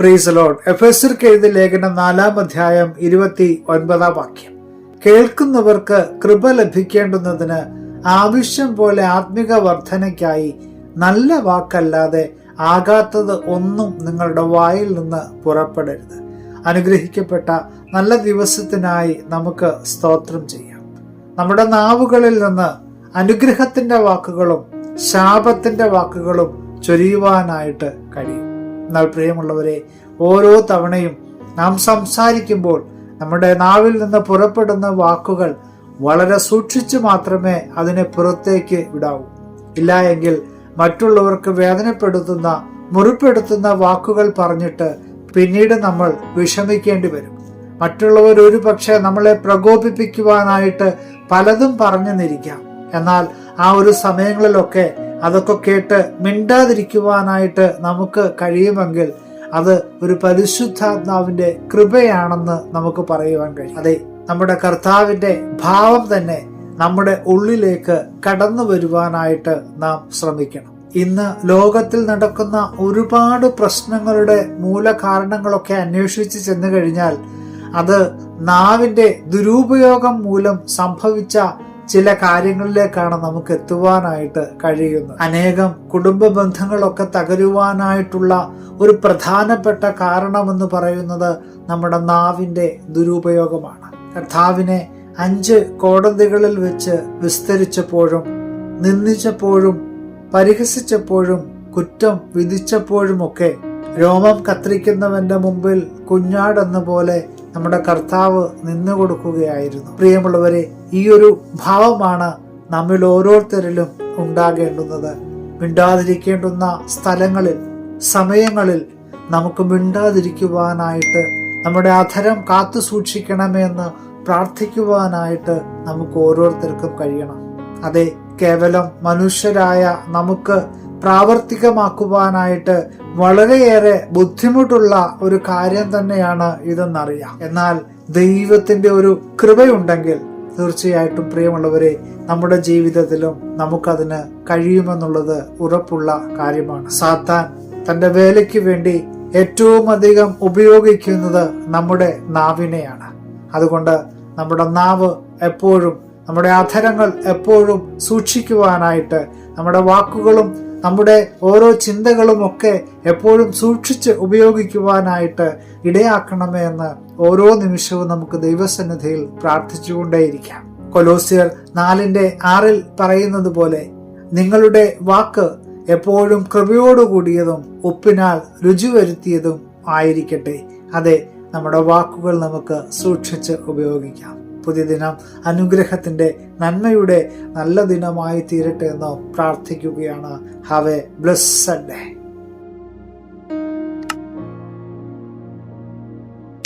പ്രീസ് load എഫേസർക്ക് എഴുതിയ ലേഖനം നാലാം അധ്യായം ഇരുപത്തി ഒൻപതാം വാക്യം. കേൾക്കുന്നവർക്ക് കൃപ ലഭിക്കേണ്ടുന്നതിന് ആവശ്യം പോലെ ആത്മിക വർധനയ്ക്കായി നല്ല വാക്കല്ലാതെ ആകാത്തത് ഒന്നും നിങ്ങളുടെ വായിൽ നിന്ന് പുറപ്പെടരുത്. അനുഗ്രഹിക്കപ്പെട്ട നല്ല ദിവസത്തിനായി നമുക്ക് സ്തോത്രം ചെയ്യാം. നമ്മുടെ നാവുകളിൽ നിന്ന് അനുഗ്രഹത്തിന്റെ വാക്കുകളും ശാപത്തിന്റെ വാക്കുകളും ചൊരിയുവാനായിട്ട് കഴിയും. എന്നാൽ പ്രിയമുള്ളവരെ ഓരോ തവണയും നാം സംസാരിക്കുമ്പോൾ നമ്മുടെ നാവിൽ നിന്ന് പുറപ്പെടുന്ന വാക്കുകൾ വളരെ സൂക്ഷിച്ചു മാത്രമേ അതിനെ പുറത്തേക്ക് വിടാവൂ. ഇല്ല എങ്കിൽ മറ്റുള്ളവർക്ക് വേദനപ്പെടുത്തുന്ന മുറിപ്പെടുത്തുന്ന വാക്കുകൾ പറഞ്ഞിട്ട് പിന്നീട് നമ്മൾ വിഷമിക്കേണ്ടി വരും. മറ്റുള്ളവർ ഒരു പക്ഷേ നമ്മളെ പ്രകോപിപ്പിക്കുവാനായിട്ട് പലതും പറഞ്ഞു നിരിക്കാം എന്നാൽ ആ ഒരു സമയങ്ങളിലൊക്കെ അതൊക്കെ കേട്ട് മിണ്ടാതിരിക്കുവാനായിട്ട് നമുക്ക് കഴിയുമെങ്കിൽ അത് ഒരു പരിശുദ്ധാത്മാവിന്റെ കൃപയാണെന്ന് നമുക്ക് പറയുവാൻ കഴിയും. അതെ നമ്മുടെ കർത്താവിന്റെ ഭാവം തന്നെ നമ്മുടെ ഉള്ളിലേക്ക് കടന്നു വരുവാനായിട്ട് നാം ശ്രമിക്കണം. ഇന്ന് ലോകത്തിൽ നടക്കുന്ന ഒരുപാട് പ്രശ്നങ്ങളുടെ മൂലകാരണങ്ങളൊക്കെ അന്വേഷിച്ച് ചെന്നു കഴിഞ്ഞാൽ അത് നാവിന്റെ ദുരുപയോഗം മൂലം സംഭവിച്ച ചില കാര്യങ്ങളിലേക്കാണ് നമുക്ക് എത്തുവാനായിട്ട് കഴിയുന്നത്. അനേകം കുടുംബ ബന്ധങ്ങളൊക്കെ തകരുവാനായിട്ടുള്ള ഒരു പ്രധാനപ്പെട്ട കാരണമെന്ന് പറയുന്നത് നമ്മുടെ നാവിന്റെ ദുരുപയോഗമാണ്. കർത്താവിനെ അഞ്ച് കോടതികളിൽ വെച്ച് വിസ്തരിച്ചപ്പോഴും നിന്ദിച്ചപ്പോഴും പരിഹസിച്ചപ്പോഴും കുറ്റം വിധിച്ചപ്പോഴുമൊക്കെ രോമം കത്തിരിക്കുന്നവന്റെ മുമ്പിൽ കുഞ്ഞാടെന്ന പോലെ നമ്മുടെ കർത്താവ് നിന്നു കൊടുക്കുകയായിരുന്നു. പ്രിയമുള്ളവരെ ഈ ഒരു ഭാവമാണ് നമ്മിൽ ഓരോരുത്തരിലും ഉണ്ടാകേണ്ടുന്നത്. മിണ്ടാതിരിക്കേണ്ടുന്ന സ്ഥലങ്ങളിൽ സമയങ്ങളിൽ നമുക്ക് മിണ്ടാതിരിക്കുവാനായിട്ട് നമ്മുടെ അധരം കാത്തു സൂക്ഷിക്കണമെന്ന് പ്രാർത്ഥിക്കുവാനായിട്ട് നമുക്ക് ഓരോരുത്തർക്കും കഴിയണം. അതെ കേവലം മനുഷ്യരായ നമുക്ക് പ്രാവർത്തികമാക്കുവാനായിട്ട് വളരെയേറെ ബുദ്ധിമുട്ടുള്ള ഒരു കാര്യം തന്നെയാണ് ഇതെന്നറിയാം. എന്നാൽ ദൈവത്തിന്റെ ഒരു കൃപയുണ്ടെങ്കിൽ തീർച്ചയായിട്ടും പ്രിയമുള്ളവരെ നമ്മുടെ ജീവിതത്തിലും നമുക്കതിന് കഴിയുമെന്നുള്ളത് ഉറപ്പുള്ള കാര്യമാണ്. സാത്താൻ തന്റെ വേലയ്ക്ക് വേണ്ടി ഏറ്റവും അധികം ഉപയോഗിക്കുന്നത് നമ്മുടെ നാവിനെയാണ്. അതുകൊണ്ട് നമ്മുടെ നാവ് എപ്പോഴും നമ്മുടെ അധരങ്ങൾ എപ്പോഴും സൂക്ഷിക്കുവാനായിട്ട് നമ്മുടെ വാക്കുകളും നമ്മുടെ ഓരോ ചിന്തകളും ഒക്കെ എപ്പോഴും സൂക്ഷിച്ച് ഉപയോഗിക്കുവാനായിട്ട് ഇടയാക്കണമേ എന്ന് ഓരോ നിമിഷവും നമുക്ക് ദൈവസന്നിധിയിൽ പ്രാർത്ഥിച്ചുകൊണ്ടേയിരിക്കാം. കൊലോസിയർ നാലിന്റെ ആറിൽ പറയുന്നത് പോലെ നിങ്ങളുടെ വാക്ക് എപ്പോഴും കൃപയോടുകൂടിയതും ഉപ്പിനാൽ രുചി വരുത്തിയതും ആയിരിക്കട്ടെ. അതെ നമ്മുടെ വാക്കുകൾ നമുക്ക് സൂക്ഷിച്ച് ഉപയോഗിക്കാം. പുതിയ ദിനം അനുഗ്രഹത്തിന്റെ നന്മയുടെ നല്ല ദിനമായി തീരട്ടെ എന്ന് പ്രാർത്ഥിക്കുകയാണ്. Have A blessed day